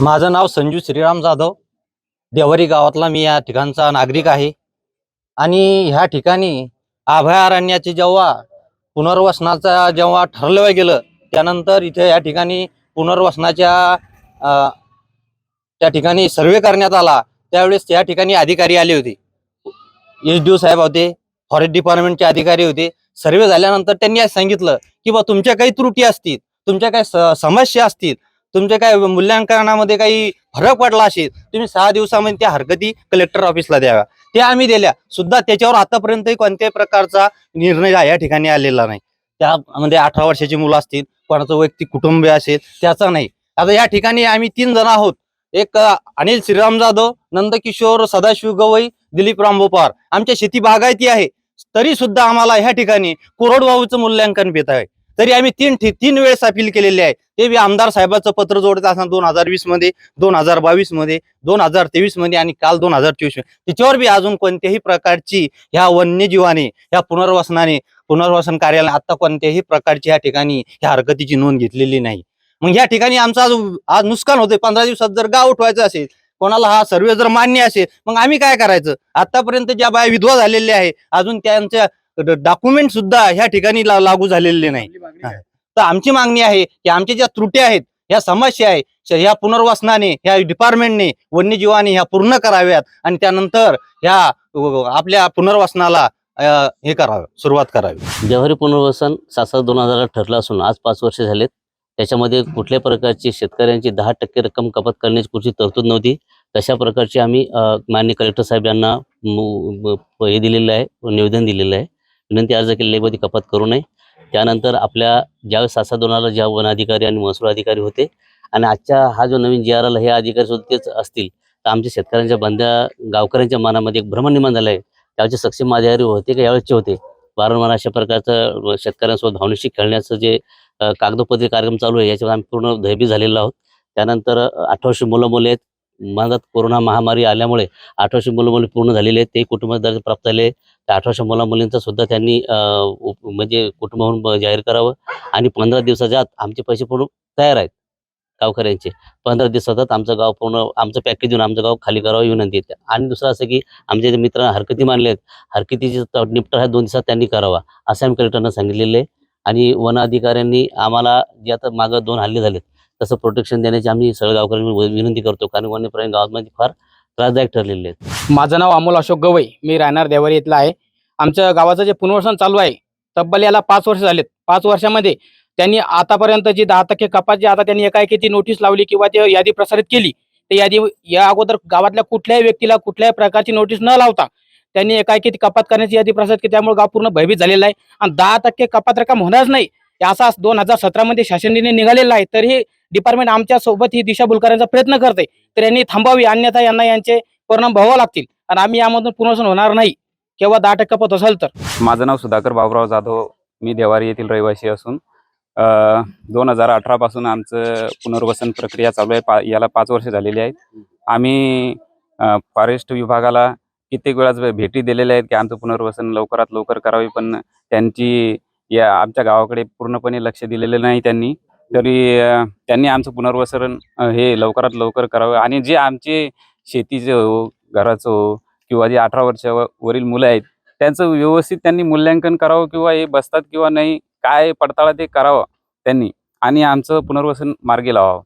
माझं नाव संजू श्रीराम जाधव. देवरी गावातला मी या ठिकाणचा नागरिक आहे. आणि ह्या ठिकाणी अभयारण्याचे जेव्हा पुनर्वसनाचा जेव्हा ठरलं गेलं त्यानंतर इथे या ठिकाणी पुनर्वसनाच्या अ, त्या ठिकाणी सर्वे करण्यात आला त्यावेळेस त्या ठिकाणी अधिकारी आले होते. एच डी साहेब होते फॉरेस्ट डिपार्टमेंटचे अधिकारी होते. सर्वे झाल्यानंतर त्यांनी आज सांगितलं की बा तुमच्या काही त्रुटी असतील तुमच्या काही समस्या असतील तुमच्या काय मूल्यांकनामध्ये काही फरक पडला असेल तुम्ही सहा दिवसामध्ये त्या हरकती कलेक्टर ऑफिसला द्याव्या. ते आम्ही दिल्या. सुद्धा त्याच्यावर आतापर्यंतही कोणत्याही प्रकारचा निर्णय या ठिकाणी आलेला नाही. त्यामध्ये अठरा वर्षाची मुलं असतील कोणाचं वैयक्तिक कुटुंबीय असेल त्याचा नाही. आता या ठिकाणी आम्ही तीन जण आहोत. एक अनिल श्रीराम जाधव नंदकिशोर सदाशिव गवई दिलीप रामभाऊ आमच्या शेती बागायती आहे. तरी सुद्धा आम्हाला ह्या ठिकाणी कोरडवाहूचं मूल्यांकन पेत आहे तरी आम्ही तीन तीन वेळेस अपील केलेली आहे. ते बी आमदार साहेबाचं पत्र जोडत असताना दोन हजार वीसमध्ये दोन हजार बावीसमध्ये दोन हजार तेवीसमध्ये आणि काल दोन हजार चोवीसमध्ये. त्याच्यावर बी अजून कोणत्याही प्रकारची ह्या वन्यजीवाने ह्या पुनर्वसनाने पुनर्वसन कार्यालय आता कोणत्याही प्रकारची ह्या ठिकाणी ह्या हरकतीची नोंद घेतलेली नाही. मग या ठिकाणी आमचं आज आज नुकसान होतंय. पंधरा दिवसात जर गाव उठवायचं असेल कोणाला हा सर्वे जर मान्य असेल मग आम्ही काय करायचं? आतापर्यंत ज्या बाया विधवा झालेल्या आहे अजून त्यांच्या डॉक्युमेंट सुद्धा ह्या ठिकाणी ला- लागू झालेले नाही. तर आमची मागणी आहे की आमच्या ज्या त्रुटी आहेत ह्या समस्या आहे ह्या पुनर्वसनाने ह्या डिपार्टमेंटने वन्यजीवाने ह्या पूर्ण कराव्यात आणि त्यानंतर ह्या आपल्या पुनर्वसनाला हे करावं सुरुवात करावी. जवाहरी पुनर्वसन सात सात दोन हजार ठरलं असून आज पाच वर्ष झालेत. त्याच्यामध्ये कुठल्या प्रकारची शेतकऱ्यांची दहा टक्के रक्कम कपात करण्याची कुठची तरतूद नव्हती. तशा प्रकारची आम्ही माननीय कलेक्टर साहेब यांना हे दिलेलं आहे निवेदन दिलेलं आहे. विनंती अर्ज केलेली कपात करू नये. त्यानंतर आपल्या ज्यावेळेस सात ज्या वन अधिकारी आणि महसूल अधिकारी होते आणि आजच्या हा जो नवीन जी आर आला हे अधिकारी सुद्धा तेच असतील तर आमच्या शेतकऱ्यांच्या बंद्या गावकऱ्यांच्या मनामध्ये एक भ्रम निर्माण झालं आहे त्यावेळेचे सक्षम अधिकारी होते का यावेळेसचे होते? वारंवार अशा प्रकारचं शेतकऱ्यांसोबत भावनिशी खेळण्याचं जे कागदोपत्री कार्यक्रम चालू आहे याच्यावर आम्ही पूर्ण धैबी झालेलो आहोत. त्यानंतर अठराशे मुलं मुले आहेत. मनात कोरोना महामारी आल्यामुळे अठराशे मुलं मुली पूर्ण झालेले आहेत ते कुटुंब दर्जा प्राप्त झाले त्या अठराशे मुला मुलींचा सुद्धा त्यांनी उप- म्हणजे कुटुंब म्हणून जाहीर करावं. आणि पंधरा दिवसाच्या आत आमचे पैसे पूर्ण तयार आहेत गावकऱ्यांचे. पंधरा दिवसात आमचं गाव पूर्ण आमचं पॅकेज देऊन आमचं गाव खाली करावं विनंती येते आणि दुसरं असं की आमच्या जे मित्र हरकती मानले आहेत हरकतीची त- निपटारा ह्या दोन दिवसात त्यांनी करावा असं आम्ही कलेक्टरनं सांगितलेलं आहे. आणि वन अधिकाऱ्यांनी आम्हाला जे आता मागं दोन हल्ले झालेत तसं प्रोटेक्शन देण्याची आम्ही सगळ्या गावकऱ्यांनी विनंती करतो. कारण वन्यप्राणी गावामध्ये फार त्रासदायक ठरलेले आहेत. माझं नाव अमोल अशोक गवई. मी राहणार देवारी इथला आहे. आमच्या गावाचं जे पुनर्वसन चालू आहे तब्बल याला पाच वर्ष झालेत. पाच वर्षामध्ये त्यांनी आतापर्यंत जी दहा टक्के कपात जी आता त्यांनी एकाएकीची नोटीस लावली किंवा ते यादी प्रसारित केली तर यादी या अगोदर गावातल्या कुठल्याही व्यक्तीला कुठल्याही प्रकारची नोटीस न लावता त्यांनी एकाएकी ती कपात करण्याची यादी प्रसारित केली. त्यामुळे गाव पूर्ण भयभीत झालेला आहे. आणि दहा टक्के कपात रक्कम होणारच नाही. असा दोन हजार सतरामध्ये शासन निर्णय निघालेला आहे. तरीही डिपार्टमेंट आमच्यासोबत ही दिशाभूल करण्याचा प्रयत्न करते. तर यांनी थांबावी अन्यथा यांना यांचे परिणाम भोगावे लागतील. आणि आम्ही यामधून पुनर्वसन होणार नाही. केव्हा दहा टक्का पत असेल तर. माझं नाव सुधाकर बाबूराव जाधव. मी देवारी येथील रहिवासी असून दोन हजार अठरापासून आमचं पुनर्वसन प्रक्रिया चालू आहे. पा याला पाच वर्ष झालेली आहेत. आम्ही फॉरेस्ट विभागाला कित्येक वेळाच भेटी दिलेल्या आहेत की आमचं पुनर्वसन लवकरात लवकर करावे पण त्यांची या आमच्या गावाकडे पूर्णपणे लक्ष दिलेलं नाही त्यांनी. तरी त्यांनी आमचं पुनर्वसन हे लवकरात लवकर करावं. आणि जे आमचे शेतीचे हो घराचं हो किंवा जे अठरा वर्षावरील मुलं आहेत त्यांचं व्यवस्थित त्यांनी मूल्यांकन करावं किंवा हे बसतात किंवा नाही काय पडताळा ते करावं त्यांनी. आणि आमचं पुनर्वसन मार्गी लावावं.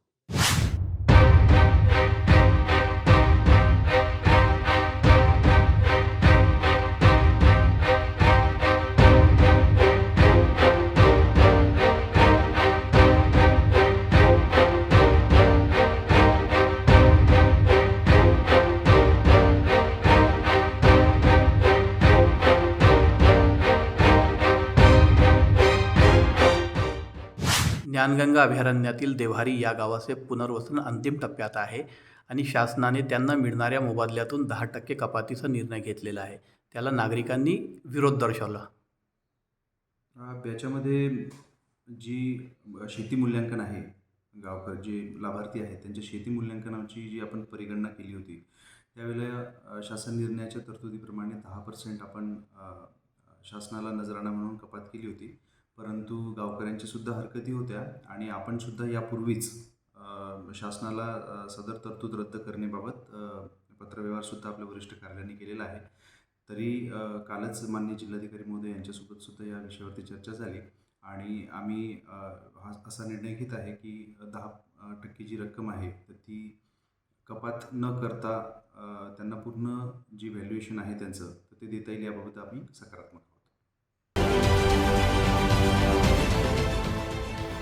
ज्ञानगंगा अभयारण्यातील देव्हारी या गावाचे पुनर्वसन अंतिम टप्प्यात आहे आणि शासनाने त्यांना मिळणाऱ्या मोबदल्यातून दहा टक्के कपातीचा निर्णय घेतलेला आहे. त्याला नागरिकांनी विरोध दर्शवला. त्याच्यामध्ये याच्यामध्ये जी शेती मूल्यांकन आहे गावकर जे लाभार्थी आहेत त्यांच्या शेती मूल्यांकनाची जी आपण परिगणना केली होती त्यावेळेला शासन निर्णयाच्या तरतुदीप्रमाणे दहा पर्सेंट आपण शासनाला नजराणा म्हणून कपात केली होती. परंतु गावकऱ्यांच्या सुद्धा हरकती होत्या आणि आपण सुद्धा यापूर्वीच शासनाला सदर तरतूद रद्द करण्याबाबत पत्रव्यवहारसुद्धा आपल्या वरिष्ठ कार्यालयाने केलेला आहे. तरी कालच मान्य जिल्हाधिकारी महोदय यांच्यासोबत सुद्धा या विषयावरती चर्चा झाली आणि आम्ही हा असा निर्णय घेत आहे की दहा टक्के जी रक्कम आहे तर ती कपात न करता त्यांना पूर्ण जी व्हॅल्युएशन आहे त्यांचं तर ते देता येईल याबाबत आम्ही सकारात्मक